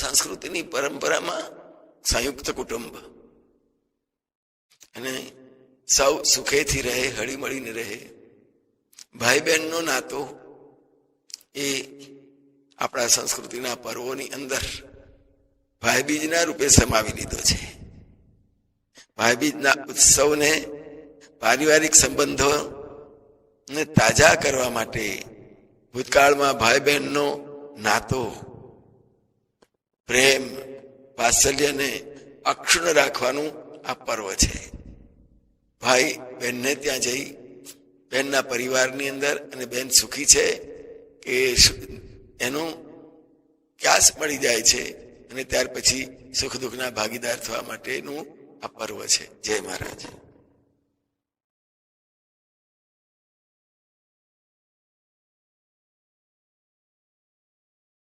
સંસ્કૃતિની પરંપરામાં સંયુક્ત કુટુંબ. અને સૌ સુખેથી રહે, હળીમળીને રહે. ભાઈ બહેનનો નાતો એ આપણા સંસ્કૃતિના પર્વોની અંદર ભાઈબીજના રૂપે સમાવી લીધો છે. ભાઈબીજના ઉત્સવને પારિવારિક સંબંધોને તાજા કરવા માટે ભૂતકાળમાં ભાઈ બહેનનો નાતો પ્રેમ, વાત્સલ્યને અક્ષુણ રાખવાનું આ પર્વ છે. ભાઈ બહેનને ત્યાં જઈ બહેનના પરિવારની અંદર અને બહેન સુખી છે કે એનો ક્યાસ મળી જાય છે અને ત્યાર પછી સુખ દુઃખના ભાગીદાર થવા માટેનું આ પર્વ છે. જય મહારાજ.